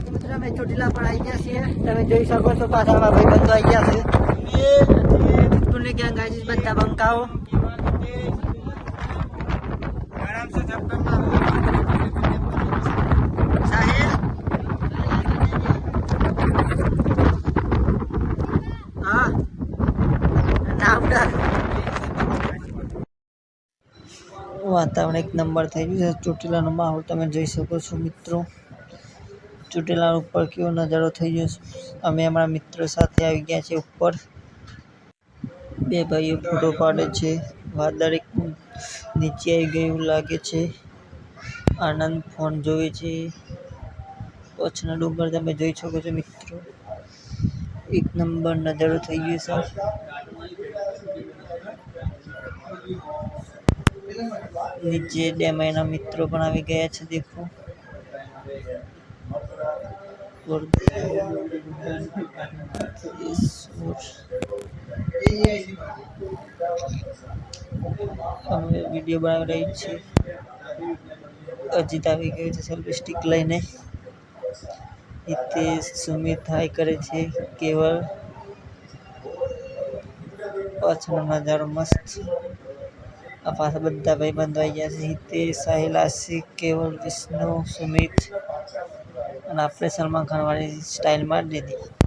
ચોટીલા પર આવી ગયા તમે જોઈ શકો છો પાછા ભાઈ બંધો આવી ગયા છે. પુણે ક્યાં ગાય બધા બંકાઓ. હા. વાતાવરણ એક નંબર થઈ ગયું છે. ચોટીલાનો માહોલ તમે જોઈ શકો છો મિત્રો. ચોટીલા ઉપર કેવો નજારો થઈ ગયો અમે અમારા મિત્રો સાથે આવી ગયા છે ઉપર. બે ભાઈઓ ફોટો પાડે છે. વાદળ એક નીચે આવી ગયું લાગે છે. આનંદ ફોન જોવે છે. કચ્છના ડુંગર તમે જોઈ શકો છો મિત્રો. એક નંબર નજારો થઈ ગયો છે. નીચે ડેમ એના મિત્રો પણ આવી ગયા છે, દેખો. અમે વીડિયો બનાવી રહી છીએ અજીત આવી ગયો છે સેલ્ફી સ્ટિક લઈને હિતેશ સુમિત થાય કરે છે કેવળ પાછળનો નજારો મસ્ત આ પાછા બધા ભાઈ બંધ આવી ગયા છે હિતેશ સાહિલ આશિક કેવળ વિષ્ણુ સુમિત અને આપણે સલમાન ખાનવાળી સ્ટાઇલમાં સ્ટાઇલ દીધી.